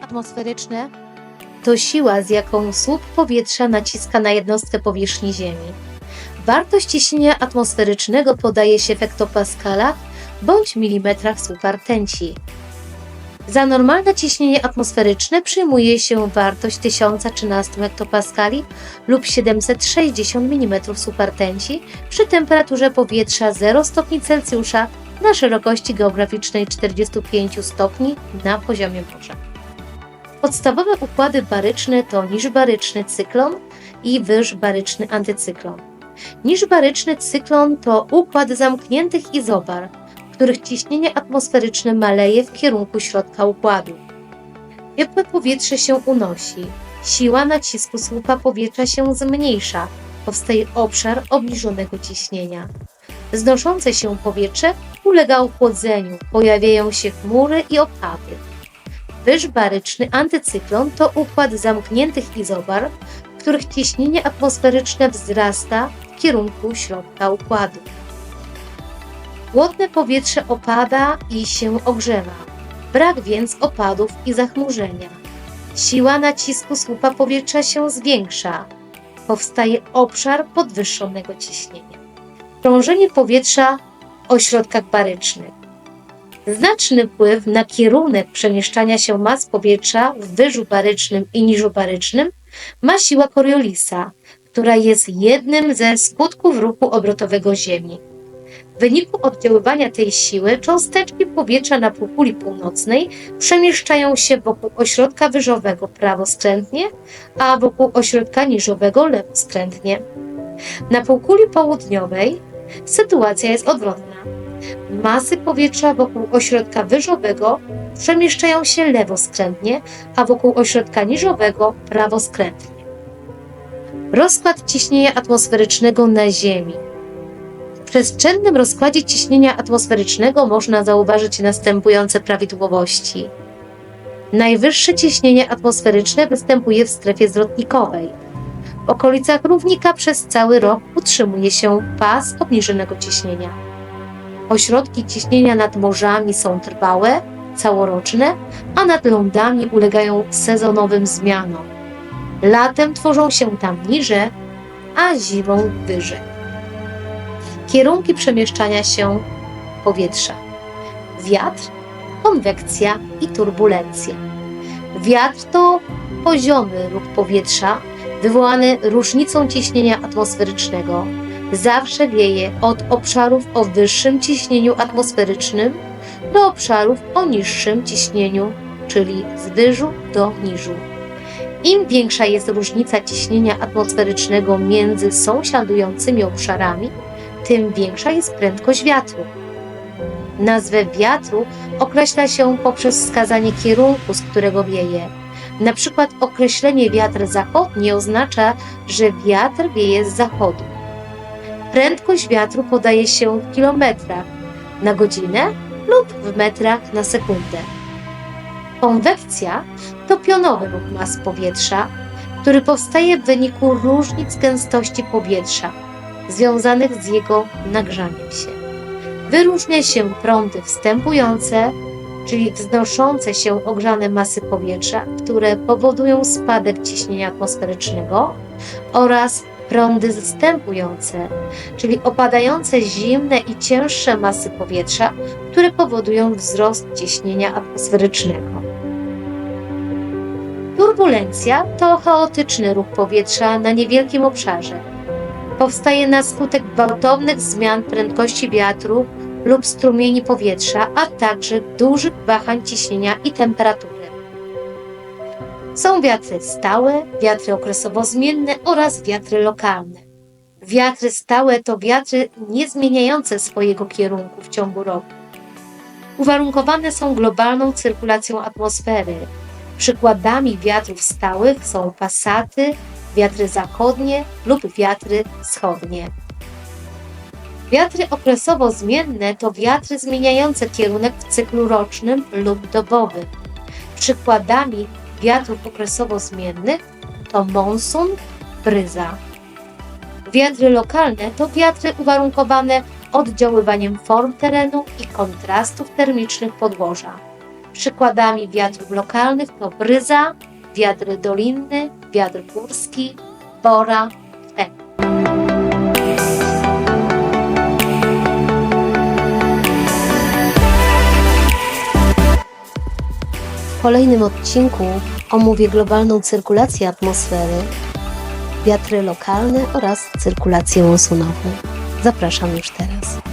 atmosferyczne to siła, z jaką słup powietrza naciska na jednostkę powierzchni Ziemi. Wartość ciśnienia atmosferycznego podaje się w hektopaskalach bądź milimetrach słupa rtęci. Za normalne ciśnienie atmosferyczne przyjmuje się wartość 1013 hektopaskali lub 760 mm słupa rtęci przy temperaturze powietrza 0 stopni Celsjusza na szerokości geograficznej 45 stopni na poziomie morza. Podstawowe układy baryczne to niżbaryczny cyklon i wyżbaryczny antycyklon. Niżbaryczny cyklon to układ zamkniętych izobar, których ciśnienie atmosferyczne maleje w kierunku środka układu. Ciepłe powietrze się unosi, siła nacisku słupa powietrza się zmniejsza, powstaje obszar obniżonego ciśnienia. Znoszące się powietrze ulega ochłodzeniu, pojawiają się chmury i opady. Wyżbaryczny antycyklon to układ zamkniętych izobar, w których ciśnienie atmosferyczne wzrasta w kierunku środka układu. Chłodne powietrze opada i się ogrzewa. Brak więc opadów i zachmurzenia. Siła nacisku słupa powietrza się zwiększa. Powstaje obszar podwyższonego ciśnienia. Krążenie powietrza w ośrodkach barycznych. Znaczny wpływ na kierunek przemieszczania się mas powietrza w wyżu barycznym i niżu barycznym ma siła Coriolisa, która jest jednym ze skutków ruchu obrotowego Ziemi. W wyniku oddziaływania tej siły cząsteczki powietrza na półkuli północnej przemieszczają się wokół ośrodka wyżowego prawoskrętnie, a wokół ośrodka niżowego lewoskrętnie. Na półkuli południowej sytuacja jest odwrotna. Masy powietrza wokół ośrodka wyżowego przemieszczają się lewoskrętnie, a wokół ośrodka niżowego prawoskrętnie. Rozkład ciśnienia atmosferycznego na Ziemi. W przestrzennym rozkładzie ciśnienia atmosferycznego można zauważyć następujące prawidłowości. Najwyższe ciśnienie atmosferyczne występuje w strefie zwrotnikowej. W okolicach równika przez cały rok utrzymuje się pas obniżonego ciśnienia. Ośrodki ciśnienia nad morzami są trwałe, całoroczne, a nad lądami ulegają sezonowym zmianom. Latem tworzą się tam niże, a zimą wyżej. Kierunki przemieszczania się powietrza. Wiatr, konwekcja i turbulencja. Wiatr to poziomy ruch powietrza wywołany różnicą ciśnienia atmosferycznego. Zawsze wieje od obszarów o wyższym ciśnieniu atmosferycznym do obszarów o niższym ciśnieniu, czyli z wyżu do niżu. Im większa jest różnica ciśnienia atmosferycznego między sąsiadującymi obszarami, tym większa jest prędkość wiatru. Nazwę wiatru określa się poprzez wskazanie kierunku, z którego wieje. Na przykład określenie wiatr zachodni oznacza, że wiatr wieje z zachodu. Prędkość wiatru podaje się w kilometrach na godzinę lub w metrach na sekundę. Konwekcja to pionowy ruch mas powietrza, który powstaje w wyniku różnic gęstości powietrza związanych z jego nagrzaniem się. Wyróżnia się prądy wstępujące, czyli wznoszące się ogrzane masy powietrza, które powodują spadek ciśnienia atmosferycznego oraz prądy zstępujące, czyli opadające zimne i cięższe masy powietrza, które powodują wzrost ciśnienia atmosferycznego. Turbulencja to chaotyczny ruch powietrza na niewielkim obszarze. Powstaje na skutek gwałtownych zmian prędkości wiatru lub strumieni powietrza, a także dużych wahań ciśnienia i temperatury. Są wiatry stałe, wiatry okresowo zmienne oraz wiatry lokalne. Wiatry stałe to wiatry niezmieniające swojego kierunku w ciągu roku. Uwarunkowane są globalną cyrkulacją atmosfery. Przykładami wiatrów stałych są pasaty, wiatry zachodnie lub wiatry wschodnie. Wiatry okresowo zmienne to wiatry zmieniające kierunek w cyklu rocznym lub dobowym. Przykładami wiatrów okresowo zmiennych to monsun, bryza. Wiatry lokalne to wiatry uwarunkowane oddziaływaniem form terenu i kontrastów termicznych podłoża. Przykładami wiatrów lokalnych to bryza, wiatr dolinny, wiatr górski, bora, W kolejnym odcinku omówię globalną cyrkulację atmosfery, wiatry lokalne oraz cyrkulację monsunową. Zapraszam już teraz.